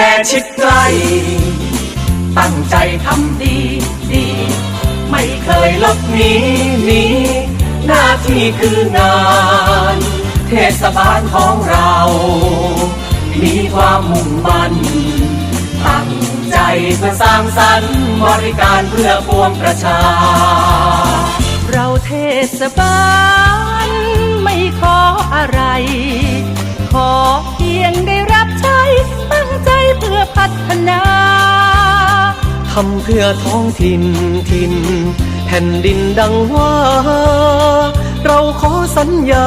แลชิดใกล้ตั้งใจทำดีดี ไม่เคยลบหนีหนีหน้าที่คืองาน เทศบาลของเรา มีความมุ่งมั่นตั้งใจเพื่อสร้างสรรค์บริการเพื่อปวงประชา เราเทศบาล ทำเพื่อท้องถิ่นถิ่นแผ่นดินดังว่า เราขอสัญญา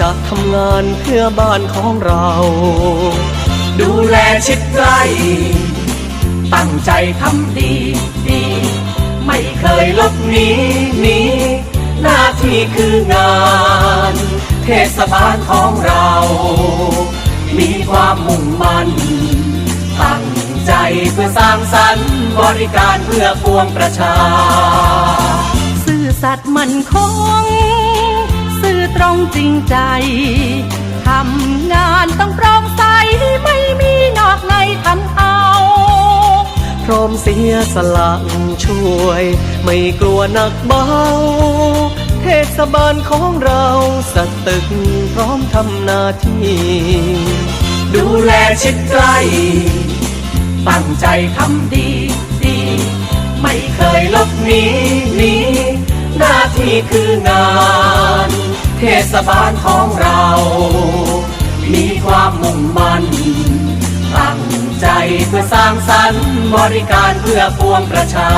จะทำงานเพื่อบ้านของเรา ดูแลชิดใกล้ตั้งใจทำดีดี ไม่เคยลบหนีหนีหน้าที่คืองาน เทศบาลของเรา มีความมุ่งมั่นตั้งใจเพื่อสร้างสรรค์ บริการเพื่อปวงประชา ซื่อสัตย์มั่นคง ซื่อตรงจริงใจ ทำงานต้องโปร่งใส ไม่มีนอกในทำเอาพร้อมเสียสละช่วย ไม่กลัวหนักเบา เทศบาลของเราสตึกพร้อมทำหน้าที่ ดูแลชิดใกล้ ตั้งใจทำดี นี้นี้ หน้าที่คืองาน เทศบาลของเรา มีความมุ่งมั่น ตั้งใจเพื่อสร้างสรรค์บริการเพื่อปวงประชา